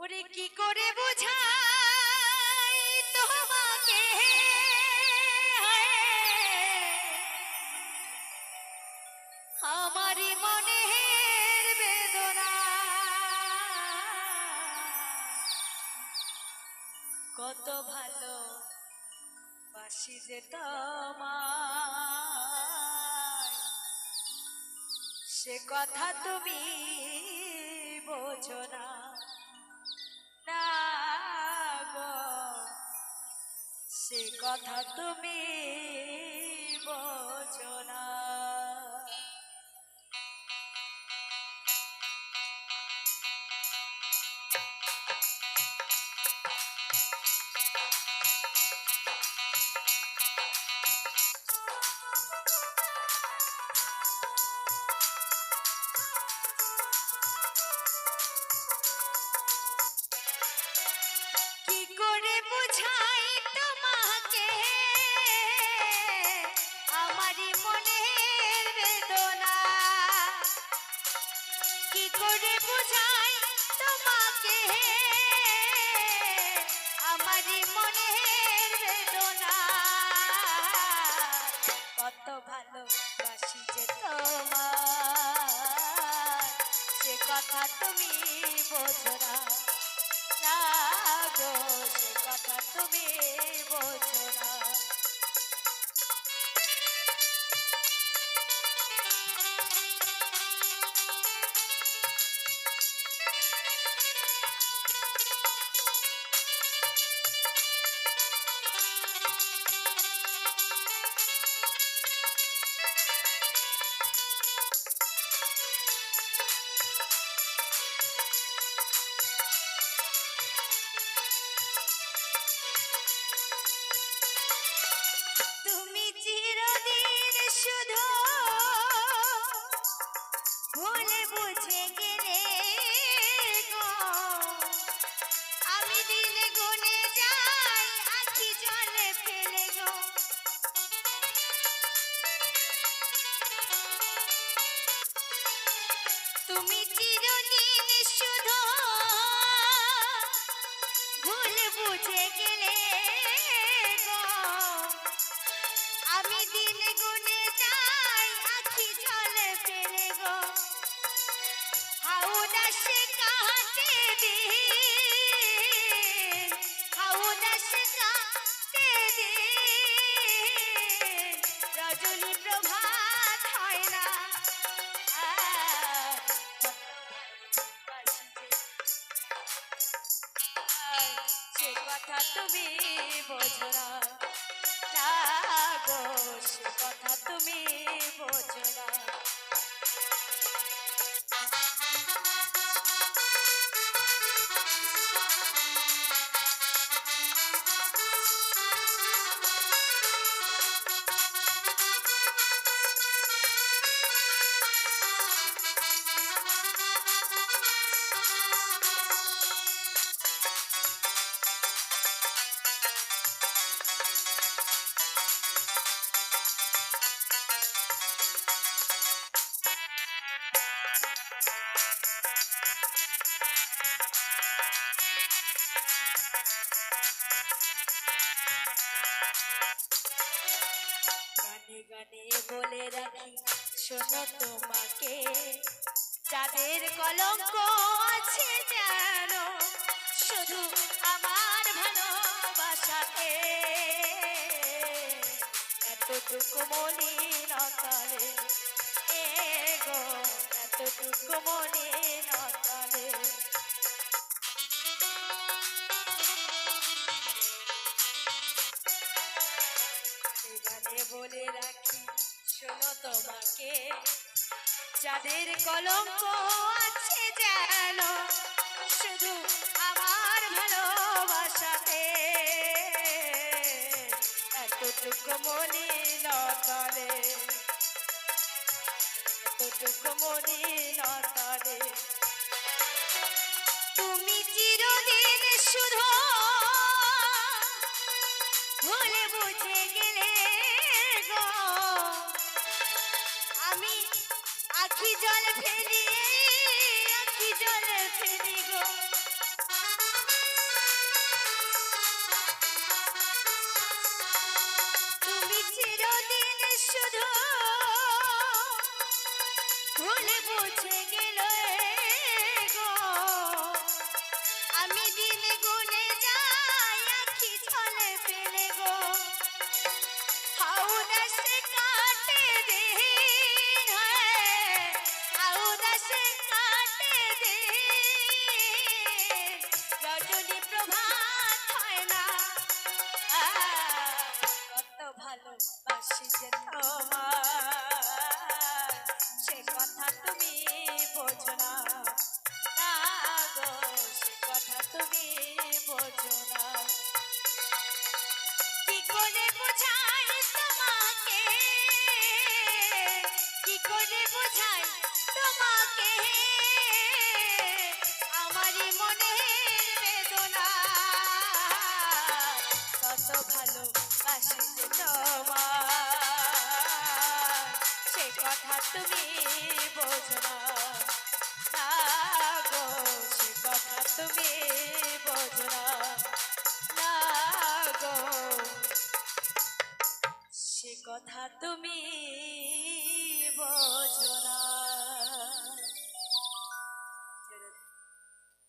ওরে কি করে বোঝাই তোমাকে? আমারই মনের বেদনা। কত ভালো বাসি যে তোমায়। সে কথা তুমি বোঝো না। সে কথা তুমি বোঝো না। কি করে বুঝাই করে বুঝাই তোমাকে আমারই মনের বেদনা। কত ভালো বাসি যে তোমার। সে কথা তুমি বোঝো না গো, সে কথা তুমি ভুলে বুঝে গেলে আমি দিন গুনে যাই, আখি ফেলে গো। তুমি চিরদিন শুধু ভুল বুঝে গেলে সে কথা তুমি বোঝো কথা তুমি গানে গানে বলে রাখি, শোনো তোমাকে। যাদের কলঙ্ক আছে জানো শুধু আমার এতটুকু এ গো এতটুকু মলিনতারে বলে রাখি, শোনো তোমাকে। যাদের কলঙ্ক আছে যেন শুধু আমার ভালোবাসাতে। এতটুকু মনি নতলে এতটুকু মনি নতলে তুমি চিরদিন শুধু ভুলে বুঝে গেলে ভুলে কথা তুমি বোঝো না। গো সে কথা তুমি বোঝো না। কি করে বোঝাই তোমাকে? কি করে বোঝাই তোমাকে? আমারই মনের বেদনা। কত ভালো যে তুমি বোঝো না গো, সে কথা তুমি বোঝো না গো, সে কথা তুমি বোঝো না